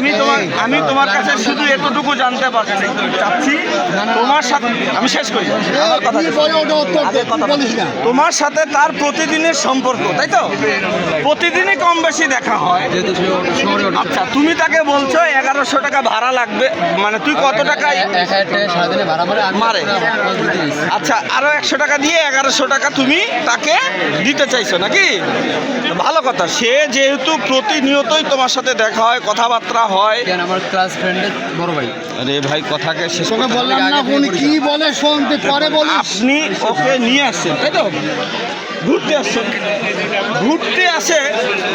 আমি তোমার আমি তোমার কাছে শুধু এতটুকু জানতে পারছি চাচ্ছি তোমার সাথে আমি শেষ করি। কথা কথা। তোমার সাথে তার প্রতিদিনের সম্পর্ক তাই তো? প্রতিদিনই কম বেশি দেখা হয়। আচ্ছা তুমি তাকে বলছো এগারোশো টাকা ভাড়া লাগবে। মানে তুই কত টাকায় টাকা মারে? আচ্ছা আরও একশো টাকা দিয়ে এগারোশো টাকা তুমি তাকে দিতে চাইছো নাকি? ভালো কথা সে যেহেতু প্রতিনিয়তই তোমার সাথে দেখা হয় কথাবার্তা হয়। কেন? আমার ক্লাস ফ্রেন্ডের বড় ভাই। আরে ভাই কথাকে শেষ করতে- বললাম না উনি কি বলে শোন তুই পরে বলিস। আপনি ওকে নিয়ে আসছেন তাই তো? ঘুরতে আসছেন। ঘুরতে আসে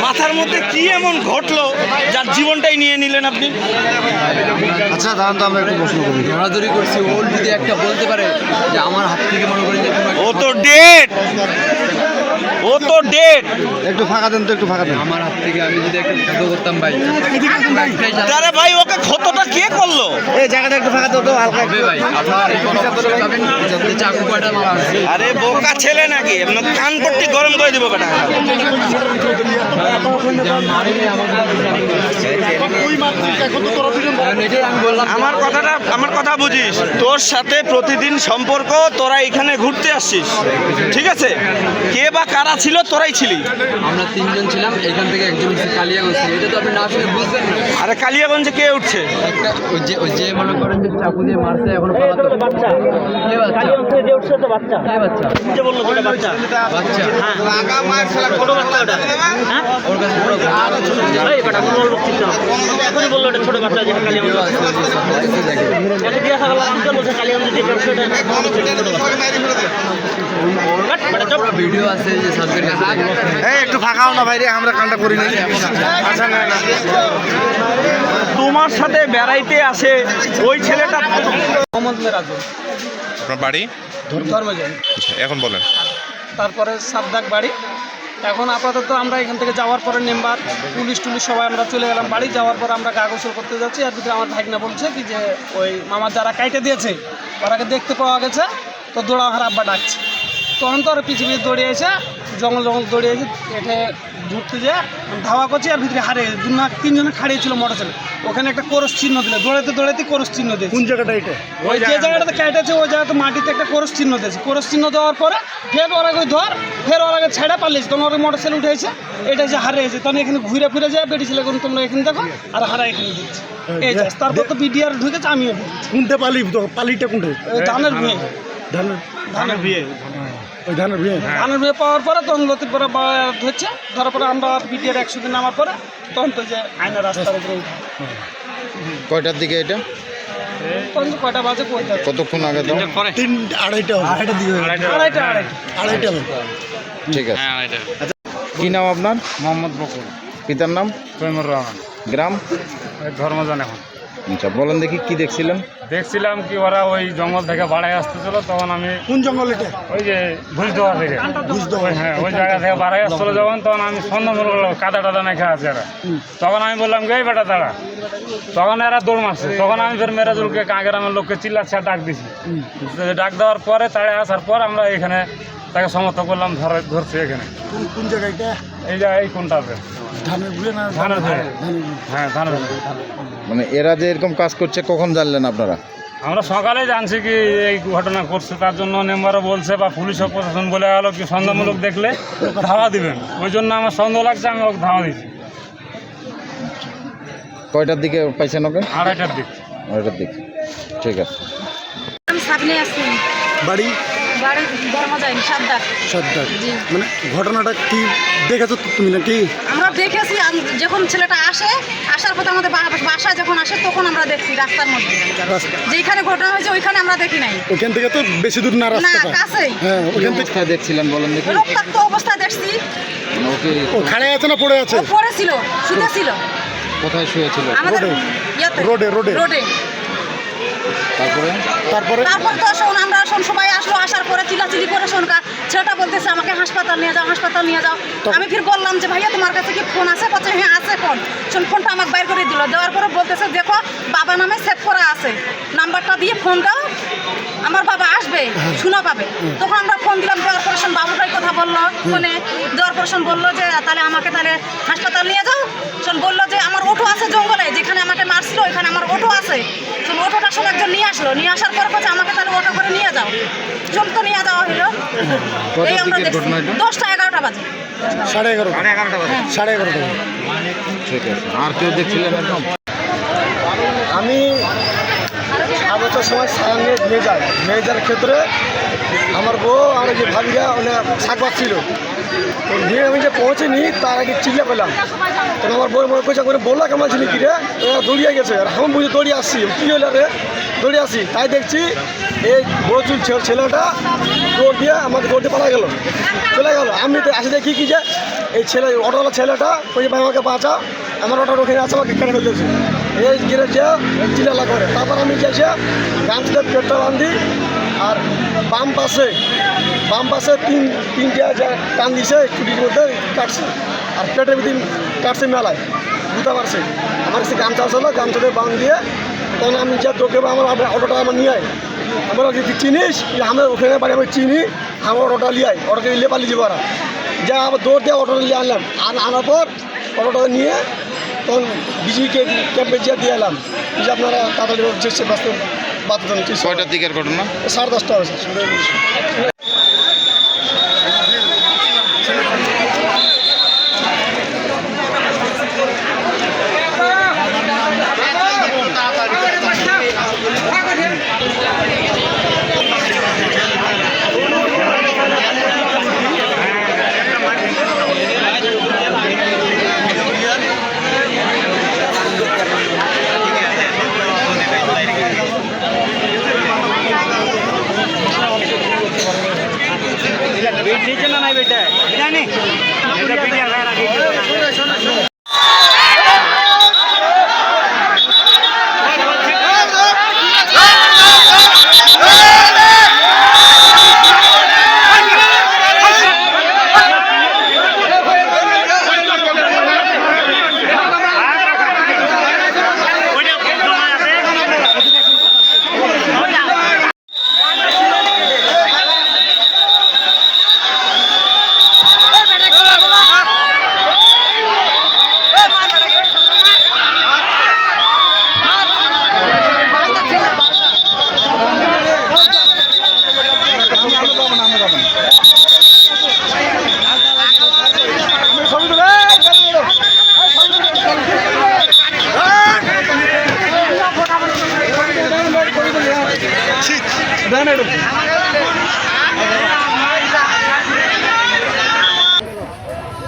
মাথার মধ্যে কি এমন ঘটলো যার জীবনটাই নিয়ে নিলেন আপনি? আচ্ছা দাঁড়ান তো আমরা একটু প্রশ্ন করি। দৌড়াদৌড়ি করছি। ওর যদি একটা বলতে পারে যে আমার হাত থেকে মনে করেন যে ও তো ডেট ও তো ডেট একটু ফাঁকা দেন তো একটু ফাঁকা দেন। আমার হাত থেকে আমি যদি একটা ক্ষত করতাম ভাই। আরে ভাই ওকে ক্ষতটা কে করল? এই জায়গাটা একটু ফাঁকা দাও তো হালকা ভাই আপনার চাকু কয়টা মারা আরে বোকা ছেলে নাকি? আপনার কান পট্টি গরম করে দিব বললাম আমার কথাটা আমার কথা বুঝিস। তোর সাথে প্রতিদিন সম্পর্ক তোরা এখানে ঘুরতে আসছিস ঠিক আছে? কে বা কারা ছিল? তোরাই ছিলি। আমরা তিনজন ছিলাম এখান থেকে একজন হচ্ছে কালিয়াগঞ্জ থেকে। এটা তো আপনি না শুনে বুঝবেন না। আরে কালিয়াগঞ্জে কে উঠছে? একটা ওই যে ওই যে মনে করেন যে চাকু দিয়ে মারছে এখন পালাতো বাচ্চা। কে বাচ্চা? কালিয়াগঞ্জে যে উঠছে তো বাচ্চা। কে বাচ্চা? যে বলল যেটা বাচ্চা। বাচ্চা। ছোট বাচ্চা ওটা হ্যাঁ? ওর কাছে পুরো ঘাড় আছে, জানো? এই বেটা কোনো লোক চিন্তা এখনই বলল এটা ছোট বাচ্চা যেটা কালিয়াগঞ্জ আছে। এটা দিয়ে আসা গেল আমাকে বলছে কালিয়াগঞ্জে যে ব্যবসা এটা বাট, বেটা, চুপ। ভিডিও আছে যে সাবজেক্ট কাছে এই একটু ফাঁকাও না ভাই রে আমরা কানটা করি নাই। আচ্ছা না না। তোমার সাথে বেড়াইতে আসে ওই ছেলেটা আপনার বাড়ি? ধর্মজন। আচ্ছা, এখন বলেন। তারপরে সাবদাক বাড়ি। এখন আপাতত আমরা এখান থেকে যাওয়ার পরে মেম্বার পুলিশ টুলিশ সবাই আমরা চলে গেলাম বাড়ি। যাওয়ার পর আমরা গা গোসল করতে যাচ্ছি। আর ভিতরে আমার ভাইকনা বলছে কি যে ওই মামার যারা কাইটে দিয়েছে ওরাকে দেখতে পাওয়া গেছে। তো দৌড়া হার আব্বা ডাকছে। তখন তো আর পিছিয়ে পিছিয়ে দৌড়ে এসে জঙ্গল জঙ্গল দৌড়ে এসে এঠে ঘুরতে যে ধাওয়া করছি আর ভিতরে হারিয়ে গেছে। দু না তিনজনে খাড়িয়ে ছিল মোটর ওখানে একটা করস চিহ্ন দিলে দৌড়াতে দৌড়াতে করস চিহ্ন দিয়েছে। কোন জায়গাটা এটা? ওই যে জায়গাটাতে কেটেছে ওই জায়গাতে মাটিতে একটা করস চিহ্ন দিয়েছে। করস চিহ্ন দেওয়ার পরে ফের ওর আগে ধর ফের ওর আগে ছেড়ে পালিয়েছে। তখন ওর মোটর সাইকেল উঠেছে এটা যে হারিয়েছে তখন এখানে ঘুরে ফিরে যায় বেটি ছেলে কোনো তোমরা এখানে দেখো আর হারা এখানে দিচ্ছে এই যে তারপর তো বিডিআর ঢুকেছে আমিও ঢুকেছি। কোনটা পালি পালিটা কোনটা? ধানের ভুঁয়ে ধানের ধানের ভুঁয়ে ওই ধানের বিয়ে? ধানের ভুঁয়ে পাওয়ার পরে তখন লতির পরে ধরছে ধরার পরে আমরা বিডিআর একশো দিন নামার পরে তখন তো যে আয়না রাস্তার উপরে উঠে। কয়টার দিকে এটা? কয়টা বাজে কতক্ষণ আগে তো তিন আড়াইটা আড়াইটা দিকে আড়াইটা আড়াইটা। আড়াইটা ঠিক আছে। কি নাম আপনার? মোহাম্মদ বকুল। পিতার নাম? তৈমুর রহমান। গ্রাম? ধর্মজন এখন। আচ্ছা বলেন দেখি কি দেখছিলেন? দেখছিলাম কি ওরা ওই জঙ্গল থেকে বাড়াই আসতেছিল তখন আমি কোন জঙ্গল এটা? ওই যে ভুজদোয়া থেকে। ওই হ্যাঁ ওই জায়গা থেকে বাড়াই আসছিল যখন তখন আমি সন্ধ্যা মনে কাদা টাদা মেখে আছে এরা। তখন আমি বললাম গে বেটা দাঁড়া। তখন এরা দৌড় মারছে। তখন আমি ফের মেরাজুলকে কাঁগেরামের লোককে চিল্লাচ্ছে আর ডাক দিছি। ডাক দেওয়ার পরে তাড়ে আসার পর আমরা এখানে তাকে সমর্থন করলাম ধরে ধরছি এখানে। কোন কোন জায়গা এই জায়গায় এই কোনটাতে? ধানের বিয়ে না ধানের ধরে ধানের বিয়ে। হ্যাঁ ধানের ধরে মানে এরা যে এরকম কাজ করছে কখন জানলেন আপনারা? আমরা সকালে জানছি কি এই ঘটনা করছে তার জন্য মেম্বারও বলছে বা পুলিশ ও প্রশাসন বলে গেলো কি সন্দেহমূলক দেখলে ধাওয়া দিবেন। ওই জন্য আমার সন্দেহ লাগছে আমি ওকে ধাওয়া দিচ্ছি কয়টার দিকে পাইছেন ওকে? আড়াইটার দিক। ওইটার দিকে। ঠিক আছে। আমি সামনে আসছি বাড়ি? জি। মানে ঘটনাটা কি দেখেছ তো তুমি নাকি? আমরা দেখেছি আম- যখন ছেলেটা আসে আসার পথে আমাদের বা- বাসায় যখন আসে তখন আমরা দেখছি রাস্তার মধ্যে। রাস্তা। যেখানে ঘটনা হয়েছে ওইখানে আমরা দেখি নাই। ওখান থেকে তো বেশি দূর না না রাস্তাটা। কাছেই। হ্যাঁ ওখান থেকে অবস্থায় দেখছিলেন বলেন দেখি। রক্তাক্ত অবস্থায় দেখছি। মানে ওকে ও খাড়াই আছে না পড়ে আছে? ও পড়েছিল শুনেছিল কোথায় শুয়েছিল? আমাদের রোডে। ইয়াতে। রোডে, রোডে। রোডে। তারপরে? তারপরে? তারপর তো শোন আমরা শোন সবাই আসলো আসার পরে চিলাচিলি করে শোন কা- ছেলেটা বলতেছে আমাকে হাসপাতাল নিয়ে যাও হাসপাতাল নিয়ে যাও। আমি ফির বললাম যে ভাইয়া তোমার কাছে কি ফোন আছে? বলছে হ্যাঁ আছে ফোন। শোন ফোনটা আমাকে বাইর করে দিল। দেওয়ার পরে বলতেছে দেখো বাবা নামে সেভ করা আছে। নাম্বারটা দিয়ে ফোন দাও আমার বাবা আসবে শোনা পাবে। তখন আমরা ফোন দিলাম দেওয়ার পরে শোন বাবুটাই কথা বলল ফোনে। দেওয়ার পরে শোন বলল যে তাহলে আমাকে তাহলে হাসপাতাল নিয়ে যাও। শোন বলল যে আমার অটো আছে জঙ্গলে যেখানে আমাকে মারছিল ওইখানে আমার অটো আছে। শোন অটোটা শোন একজন নিয়ে আসলো। নিয়ে আসার পর বলছে আমাকে তাহলে অটো করে নিয়ে যাও শোন তো নিয়ে যাওয়া হলো কটার এই আমরা দেখছি। দশটা এগারোটা বাজে। সাড়ে এগারোটা। সাড়ে এগারোটা ঠিক আছে। আর কেউ দেখছিলেন একদম? আমি আগত সময় সারা নিয়ে নিয়ে যাই। নিয়ে যাওয়ার ক্ষেত্রে আমার বউ আর যে ভাবিরা মানে শাক ছিল। তো নিয়ে আমি যে পৌঁছেনি তার আগে চিল্লা পেলাম তখন আমার বই মনে করছে করে বললা কেমন ছিলি কি রে দৌড়িয়ে গেছে। আর এখন বুঝে দৌড়িয়ে আসছি। কী হলো রে? দৌড়িয়ে আসি, তাই দেখছি এই বড় চুল ছে- ছেলেটা দৌড় দিয়ে আমাকে দৌড় দিয়ে পালা গেল, চলে গেল। আমি তো আসি দেখি কি যে এই ছেলে অটোওয়ালা ছেলেটা ওই যে আমাকে বাঁচাও আমার অটো ওখানে আছে, আমাকে কেটে ফেলতেছে। এই গিরে যে চিলালা করে। তারপর আমি গেছে গামছাতে পেট্রোল আনদি আর বাম পাশে বাম পাশে তিন তিনটে যা টান দিছে ছুটির মধ্যে কাটছে, আর পেটের ভিতরে কাটছে মেলায়। বুঝতে পারছে আমার কাছে গামছা আসলো গামছাতে বাম দিয়ে তখন আমি যা তোকে আমার অটোটা আমার নিয়ে আয়। আমরা যদি চিনিস? যে আমার ওখানে বাড়ি আমি চিনি আমার অটোটা নিয়ে আয়। অটোটা নিয়ে পালিয়ে যাব ওরা যা আবার দৌড় দিয়ে অটোটা নিয়ে আনলাম। আর আনার পর অটোটা নিয়ে তখন বিজিকে ক্যাম্পে যা দিয়ে এলাম। যে আপনারা তাড়াতাড়ি বাঁচতে বাঁচতেন কয়টার দিকের ঘটনা? সাড়ে দশটা হয়েছে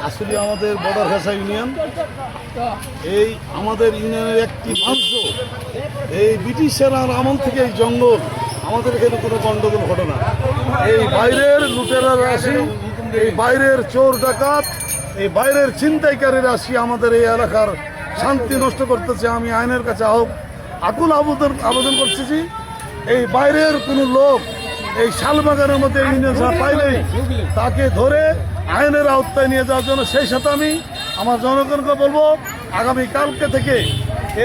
আসলে আমাদের বর্ডার ঘাসা ইউনিয়ন, এই আমাদের ইউনিয়নের একটি অংশ এই ব্রিটিশের আমল থেকে এই জঙ্গল, আমাদের এখানে কোনো গণ্ডগোল ঘটনা এই বাইরের লুটেরা আসি এই বাইরের চোর ডাকাত, এই বাইরের ছিনতাইকারীরা আসি আমাদের এই এলাকার শান্তি নষ্ট করতেছে। আমি আইনের কাছে আহ- আকুল আবেদন আবেদন করতেছি এই বাইরের কোনো লোক এই শালবাগানের মধ্যে ইউনিয়ন পাইলেই তাকে ধরে আইনের আওতায় নিয়ে যাওয়ার জন্য সেই সাথে আমি আমার জনগণকে বলব, আগামী কালকে থেকে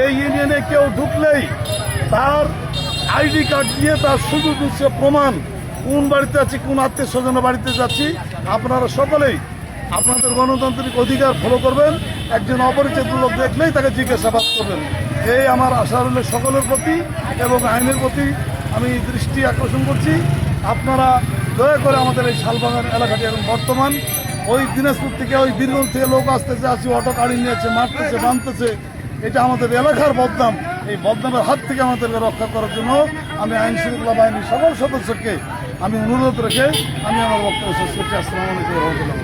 এই ইউনিয়নে কেউ ঢুকলেই তার আইডি কার্ড দিয়ে তার শুধু দিচ্ছে প্রমাণ, কোন বাড়িতে আছি, কোন আত্মীয় স্বজনের বাড়িতে যাচ্ছি। আপনারা সকলেই আপনাদের গণতান্ত্রিক অধিকার ফলো করবেন, একজন অপরিচিত লোক দেখলেই তাকে জিজ্ঞাসাবাদ করবেন। এই আমার আশা রইল সকলের প্রতি এবং আইনের প্রতি আমি দৃষ্টি আকর্ষণ করছি। আপনারা দয়া করে আমাদের এই শালবাগান এলাকাটি এখন বর্তমান। ওই দিনাজপুর থেকে ওই বীরগঞ্জ থেকে লোক আসতেছে, আসি অটো গাড়ি নিয়েছে মারতেছে বাঁধতেছে এটা আমাদের এলাকার বদনাম। এই বদনামের হাত থেকে আমাদেরকে রক্ষা করার জন্য আমি আইন শৃঙ্খলা বাহিনীর সকল সদস্যকে আমি অনুরোধ রেখে আমি আমার বক্তব্য শেষ করছি। আসসালামু আলাইকুম রহমতুল্লাহ।